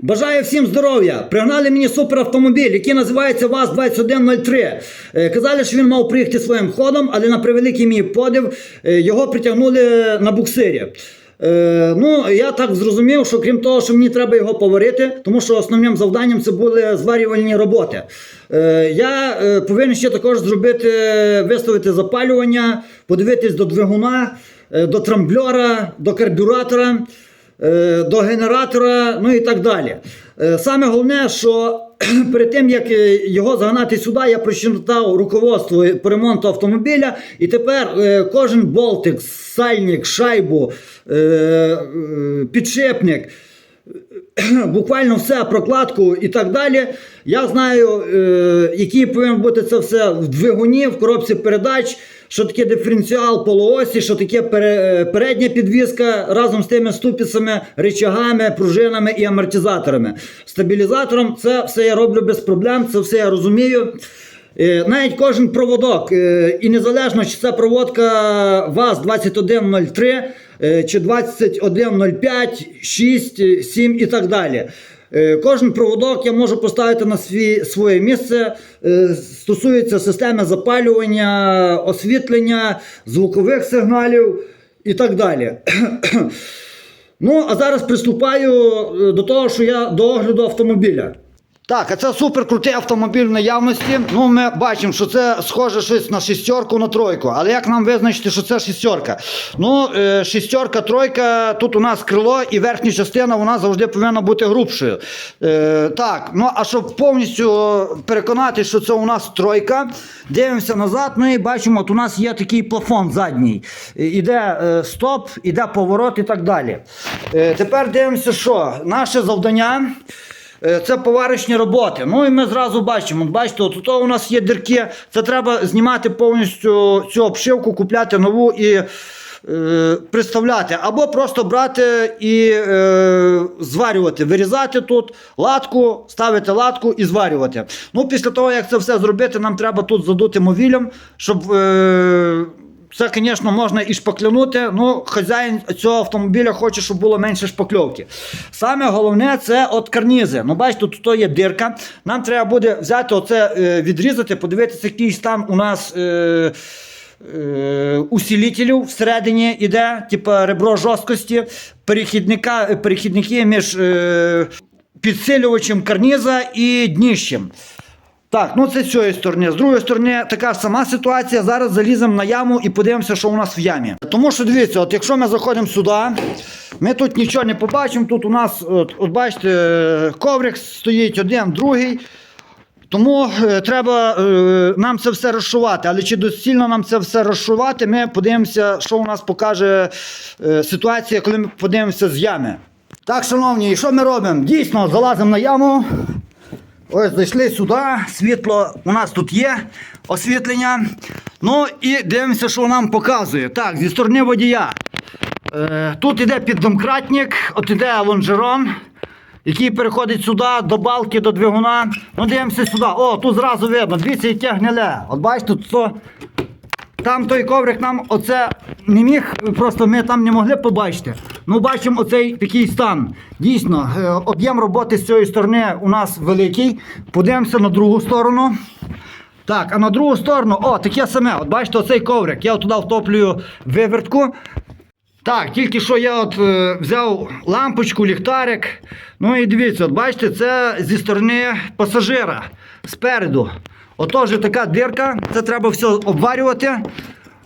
Бажаю всім здоров'я. Пригнали мені суперавтомобіль, який називається ВАЗ-2103. Е, Казали, що він мав приїхати своїм ходом, але на превеликий мій подив е, його притягнули на буксирі. Е, ну, я так зрозумів, що крім того, що мені треба його поварити, тому що основним завданням це були зварювальні роботи. Е, я е, повинен ще також зробити, виставити запалювання, подивитись до двигуна, е, до трамблера, до карбюратора, до генератора, ну і так далі. Е, Саме головне, що перед тим як е, його загнати сюди, я прочитав руководство по ремонту автомобіля, і тепер е, кожен болтик, сальник, шайбу, е, е, підшипник. Буквально все, прокладку і так далі. Я знаю, е, який повинен бути це все в двигуні, в коробці передач, що таке диференціал полуосі, що таке пере- е, передня підвіска разом з тими ступицями, речагами, пружинами і амортизаторами. Стабілізатором це все я роблю без проблем, це все я розумію. Е, Навіть кожен проводок, е, і незалежно, чи це проводка ВАЗ-2103, е, чи 2105, 6, 7 і так далі. Кожен проводок я можу поставити на свій, своє місце. Стосується системи запалювання, освітлення, звукових сигналів і так далі. Ну, а зараз приступаю до того, що я до огляду автомобіля. Так, а це супер крутий автомобіль в наявності. Ну, ми бачимо, що це схоже щось на шістерку, на тройку. Але як нам визначити, що це шістерка? Ну, е, шістерка, тройка, тут у нас крило і верхня частина вона завжди повинна бути грубшою. Е, так, ну а щоб повністю переконати, що це у нас тройка, дивимося назад, ну і бачимо, от у нас є такий плафон задній. Е, Іде стоп, іде поворот і так далі. Тепер дивимося, що наше завдання. Е, Це поварочні роботи. Ну і ми зразу бачимо. Бачите, тут у нас є дірки. Це треба знімати повністю цю обшивку, купляти нову і е, приставляти. Або просто брати і е, зварювати, вирізати тут латку, ставити латку і зварювати. Ну, після того, як це все зробити, нам треба тут задути мовілем, щоб. Е, це, звісно, можна і шпаклянути. Ну, хазяїн цього автомобіля хоче, щоб було менше шпакльовки. Саме головне це от карнізи. Ну, бачите, тут є дирка. Нам треба буде взяти оце, е, відрізати, подивитися, який стан у нас. Е, е, Усилителів всередині іде, типу ребро жорсткості, перехідника, перехідники між е, підсилювачем карніза і дніщем. Так, ну це з цієї сторони. З другої сторони, така сама ситуація. Зараз заліземо на яму і подивимося, що у нас в ямі. Тому що дивіться, от якщо ми заходимо сюди, ми тут нічого не побачимо. Тут у нас, от, от бачите, е, коврик стоїть один, другий. Тому е, треба е, нам це все розшувати. Але чи доцільно нам це все розшувати, ми подивимося, що у нас покаже е, ситуація, коли ми подивимося з ями. Так, шановні, і що ми робимо? Дійсно, залазимо на яму. Ось зайшли сюди, світло у нас тут є, освітлення. Ну і дивимося, що нам показує. Так, зі сторони водія. Е, тут іде піддомкратник, от іде лонжерон, який переходить сюди, до балки, до двигуна. Ну, дивимося сюди. О, тут зразу видно, дивіться, яке гниле. От бачите, тут. Там той коврик нам оце не міг, просто ми там не могли побачити. Ну, бачимо оцей такий стан. Дійсно, е, об'єм роботи з цієї сторони у нас великий. Подивимося на другу сторону. Так, а на другу сторону, о, таке саме. От бачите, оцей коврик. Я туди втоплюю вивертку. Так, тільки що я от е, взяв лампочку, ліхтарик. Ну і дивіться, от бачите, це зі сторони пасажира спереду. Отож така дирка, це треба все обварювати.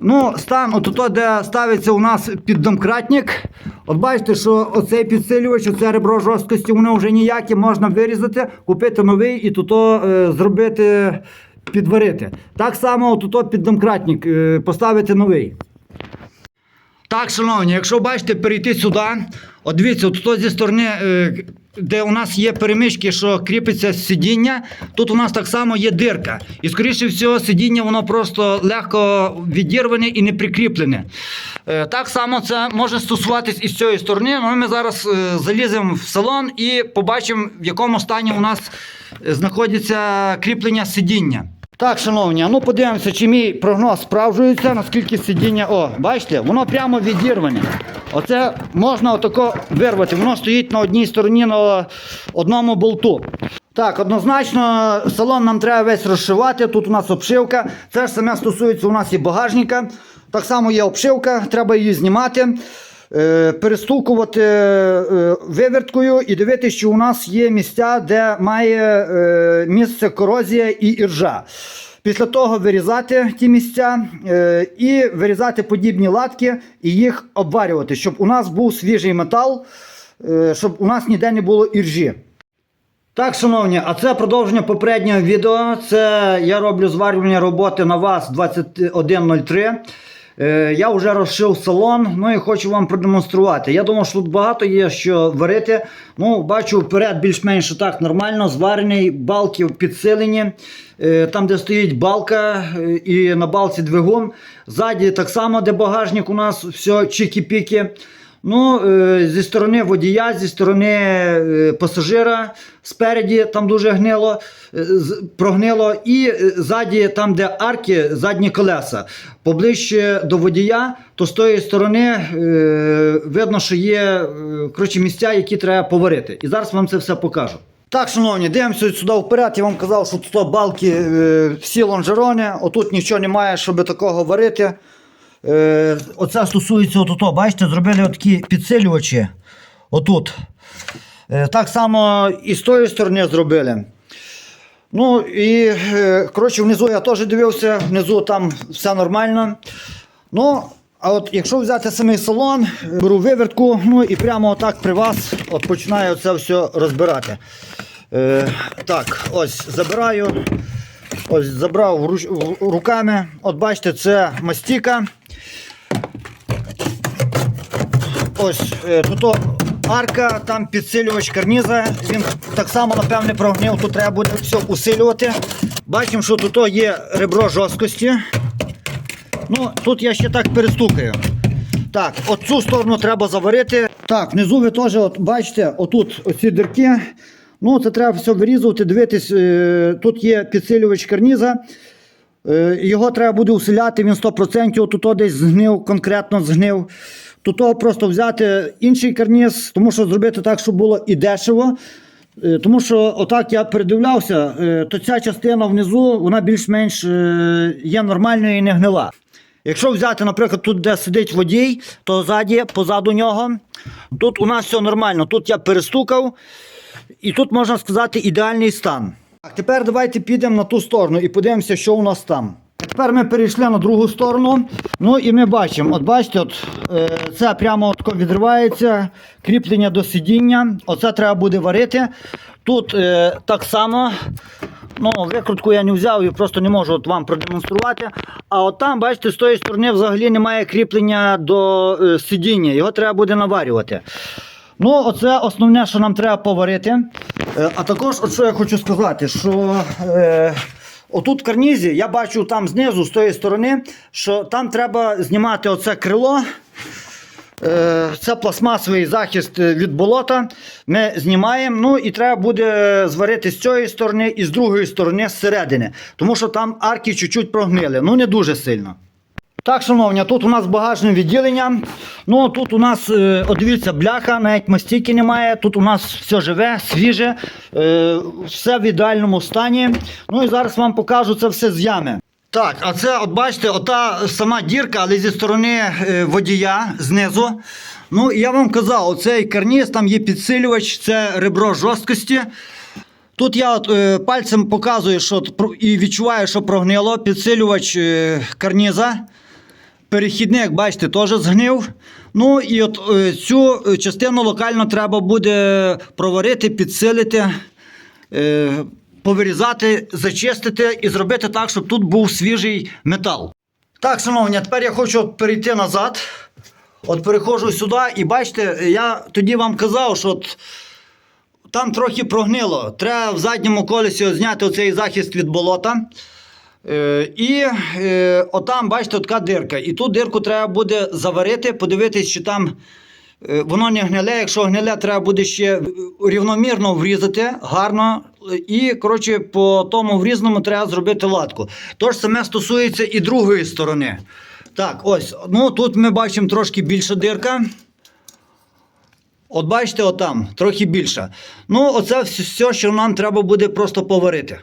Ну, стан, от то, де ставиться у нас піддомкратник. От бачите, що оцей підсилювач, оце ребро жорсткості, воно вже ніяке, можна вирізати, купити новий і тут е, зробити, підварити. Так само от піддомкратник е, поставити новий. Так, шановні, якщо бачите, перейти сюди, от дивіться, от тут зі сторони, е, де у нас є перемички, що кріпиться сидіння, тут у нас так само є дирка. І, скоріше всього, сидіння воно просто легко відірване і не прикріплене. Е, Так само це може стосуватись і з цієї сторони. Ну, ми зараз е, заліземо в салон і побачимо, в якому стані у нас знаходиться кріплення сидіння. Так, шановні, ну подивимося, чи мій прогноз справджується, наскільки сидіння. О, бачите, воно прямо відірване. Оце можна отако вирвати. Воно стоїть на одній стороні на одному болту. Так, однозначно, салон нам треба весь розшивати. Тут у нас обшивка. Це ж саме стосується у нас і багажника. Так само є обшивка, треба її знімати, перестукувати е, виверткою і дивитися, що у нас є місця, де має е, місце корозія і іржа. Після того вирізати ті місця е, і вирізати подібні латки і їх обварювати, щоб у нас був свіжий метал, е, щоб у нас ніде не було іржі. Так, шановні, а це продовження попереднього відео. Це я роблю зварювальні роботи на ВАЗ 2103. Е, Я вже розшив салон, ну і хочу вам продемонструвати. Я думав, що тут багато є що варити. Ну, бачу, вперед більш-менш так нормально, зварений, балки підсилені. Е, Там, де стоїть балка е, і на балці двигун. Ззаді так само, де багажник у нас все чікі-піки. Ну, е, зі сторони водія, зі сторони е, пасажира, спереді там дуже гнило, е, прогнило, і ззаді, там, де арки, задні колеса. Поближче до водія, то з тої сторони видно, що є коротше, місця, які треба поварити. І зараз вам це все покажу. Так, шановні, дивимося сюди вперед. Я вам казав, що тут балки всі лонжерони, отут нічого немає, щоб такого варити. Е, оце стосується отото, бачите, зробили такі підсилювачі. Отут. Е, так само і з тої сторони зробили. Ну і е, коротше, внизу я теж дивився, внизу там все нормально. Ну, а от якщо взяти самий салон, беру вивертку, ну і прямо отак при вас от починаю це все розбирати. Е, так, ось забираю. Ось забрав руками. От бачите, це мастіка. Ось е, тут арка, там підсилювач карніза. Він так само, напевне, прогнив. Тут треба буде все усилювати. Бачимо, що тут є ребро жорсткості. Ну, тут я ще так перестукаю. Так, от цю сторону треба заварити. Так, внизу ви теж от бачите, отут оці дирки. Ну, це треба все вирізувати, дивитись. е, Тут є підсилювач карніза. Е, Його треба буде усиляти, він 100%, тут десь згнив, конкретно згнив. Тут того просто взяти інший карніз, тому що зробити так, щоб було і дешево. Е, Тому що отак я передивлявся, е, то ця частина внизу вона більш-менш є нормальною і не гнила. Якщо взяти, наприклад, тут, де сидить водій, то ззаді, позаду нього, тут у нас все нормально. Тут я перестукав, і тут можна сказати ідеальний стан. Так, тепер давайте підемо на ту сторону і подивимося, що у нас там. Тепер ми перейшли на другу сторону. Ну і ми бачимо, от бачите, от, е, це прямо от відривається, кріплення до сидіння. Оце треба буде варити. Тут е, так само. Ну, викрутку я не взяв і просто не можу от вам продемонструвати. А от там, бачите, з тої сторони взагалі немає кріплення до е, сидіння. Його треба буде наварювати. Ну, оце основне, що нам треба поварити. Е, а також, от що я хочу сказати, що е, отут в карнізі я бачу там знизу, з тої сторони, що там треба знімати оце крило. Е, Це пластмасовий захист е, від болота. Ми знімаємо. Ну і треба буде зварити з цієї сторони і з другої сторони зсередини. Тому що там арки чуть-чуть прогнили. Ну не дуже сильно. Так, шановні, тут у нас багажне відділення. Ну тут у нас, е, от дивіться, бляха, навіть мастіки немає. Тут у нас все живе, свіже, е, все в ідеальному стані. Ну і зараз вам покажу це все з ями. Так, а це, от бачите, ота сама дірка, але зі сторони е, водія знизу. Ну, я вам казав, оцей карніз, там є підсилювач, це ребро жорсткості. Тут я от, е, пальцем показую, що і відчуваю, що прогнило. Підсилювач е, карніза. Перехідник, бачите, теж згнив. Ну і от е, цю е, частину локально треба буде проварити, підсилити, е, повирізати, зачистити і зробити так, щоб тут був свіжий метал. Так, шановні, тепер я хочу перейти назад. От переходжу сюди, і бачите, я тоді вам казав, що от там трохи прогнило. Треба в задньому колесі зняти оцей захист від болота. Е, і е, отам, бачите, така дирка. І ту дирку треба буде заварити, подивитись, чи там е, воно не гниле. Якщо гниле, треба буде ще рівномірно врізати, гарно. І, коротше, по тому врізному треба зробити латку. Тож саме стосується і другої сторони. Так, ось, ну тут ми бачимо трошки більша дирка. От бачите, отам, трохи більша. Ну, оце все, що нам треба буде просто поварити.